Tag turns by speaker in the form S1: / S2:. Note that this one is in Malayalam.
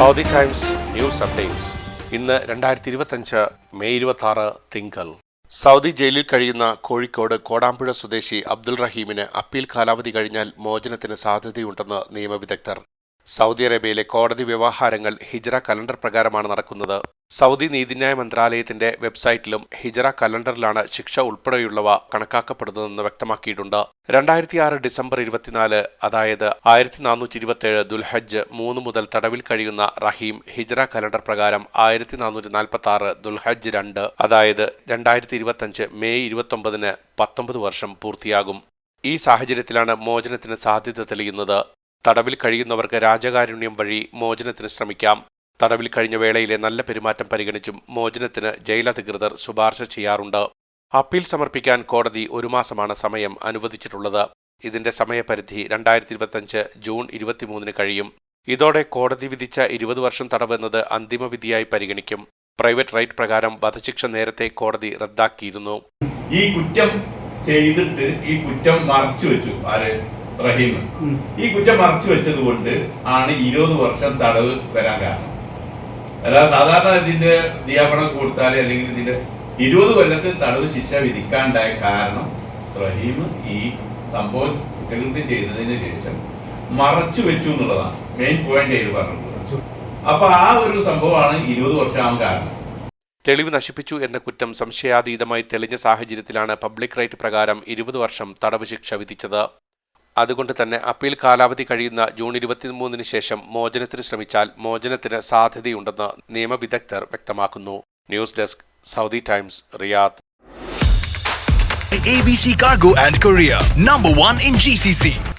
S1: സൗദി ടൈംസ് ന്യൂസ് അപ്ഡേറ്റ്സ് ഇന്ന് രണ്ടായിരത്തി ഇരുപത്തഞ്ച് മെയ് ഇരുപത്തി ആറ് തിങ്കൾ. സൗദി ജയിലിൽ കഴിയുന്ന കോഴിക്കോട് കോടാമ്പുഴ സ്വദേശി അബ്ദുൾ റഹീമിന് അപ്പീൽ കാലാവധി കഴിഞ്ഞാൽ മോചനത്തിന് സാധ്യതയുണ്ടെന്ന് നിയമവിദഗ്ധർ സൗദി അറേബ്യയിലെ കോടതി വ്യവഹാരങ്ങൾ ഹിജ്റ കലണ്ടർ പ്രകാരമാണ് നടക്കുന്നത്. സൗദി നീതിന്യായ മന്ത്രാലയത്തിന്റെ വെബ്സൈറ്റിലും ഹിജറ കലണ്ടറിലാണ് ശിക്ഷ ഉൾപ്പെടെയുള്ളവ കണക്കാക്കപ്പെടുന്നതെന്ന് വ്യക്തമാക്കിയിട്ടുണ്ട്. രണ്ടായിരത്തി ആറ് ഡിസംബർ ഇരുപത്തിനാല് അതായത് ആയിരത്തി നാനൂറ്റി ഇരുപത്തിയേഴ് ദുൽഹജ്ജ് മൂന്ന് മുതൽ തടവിൽ കഴിയുന്ന റഹീം ഹിജറ കലണ്ടർ പ്രകാരം ആയിരത്തി നാനൂറ്റി നാൽപ്പത്തി ആറ് ദുൽഹജ്ജ് രണ്ട് അതായത് രണ്ടായിരത്തി ഇരുപത്തഞ്ച് മെയ് ഇരുപത്തൊമ്പതിന് പത്തൊമ്പത് വർഷം പൂർത്തിയാകും. ഈ സാഹചര്യത്തിലാണ് മോചനത്തിന് സാധ്യത തെളിയുന്നത്. തടവിൽ കഴിയുന്നവർക്ക് രാജകാരുണ്യം വഴി മോചനത്തിന് ശ്രമിക്കാം. തടവിൽ കഴിഞ്ഞ വേളയിലെ നല്ല പെരുമാറ്റം പരിഗണിച്ചും മോചനത്തിന് ജയിലധികൃതർ ശുപാർശ ചെയ്യാറുണ്ട്. അപ്പീൽ സമർപ്പിക്കാൻ കോടതി ഒരു മാസമാണ് സമയം അനുവദിച്ചിട്ടുള്ളത്. ഇതിന്റെ സമയപരിധി രണ്ടായിരത്തി ഇരുപത്തഞ്ച് ജൂൺ ഇരുപത്തിമൂന്നിന് കഴിയും. ഇതോടെ കോടതി വിധിച്ച ഇരുപത് വർഷം തടവെന്നത് അന്തിമ വിധിയായി പരിഗണിക്കും. പ്രൈവറ്റ് റൈറ്റ് പ്രകാരം വധശിക്ഷ നേരത്തെ കോടതി റദ്ദാക്കിയിരുന്നു.
S2: ഈ കുറ്റം ചെയ്തിട്ട് ഈ കുറ്റം മറച്ചു വെച്ചു. ആര്? റഹീം. ഈ കുറ്റം മറച്ചു വെച്ചത് കൊണ്ട് ആണ് ഇരുപത് വർഷം തടവ് വരാൻ കാരണം. അല്ലാതെ സാധാരണ ഇതിന്റെ നിയാപനം കൊടുത്താൽ അല്ലെങ്കിൽ ഇതിന്റെ ഇരുപത് കൊല്ലത്ത് തടവ് ശിക്ഷ വിധിക്കാണ്ടായ കാരണം റഹീം ഈ സംഭവം കുറ്റകൃത്യം ചെയ്തതിന് ശേഷം മറച്ചു വെച്ചു എന്നുള്ളതാണ്. മെയിൻ പോയിന്റ് അതിൽ പറഞ്ഞത്. അപ്പൊ ആ ഒരു സംഭവമാണ് ഇരുപത് വർഷം കാരണം.
S1: തെളിവ് നശിപ്പിച്ചു എന്ന കുറ്റം സംശയാതീതമായി തെളിഞ്ഞ സാഹചര്യത്തിലാണ് പബ്ലിക് റൈറ്റ് പ്രകാരം ഇരുപത് വർഷം തടവ് ശിക്ഷ വിധിച്ചത്. അതുകൊണ്ട് തന്നെ അപ്പീൽ കാലാവധി കഴിയുന്ന ജൂൺ ഇരുപത്തിമൂന്നിന് ശേഷം മോചനത്തിന് ശ്രമിച്ചാൽ മോചനത്തിന് സാധ്യതയുണ്ടെന്ന് നിയമവിദഗ്ധർ വ്യക്തമാക്കുന്നു news desk Saudi Times Riyadh
S3: ABC Cargo and Korea, number one in GCC.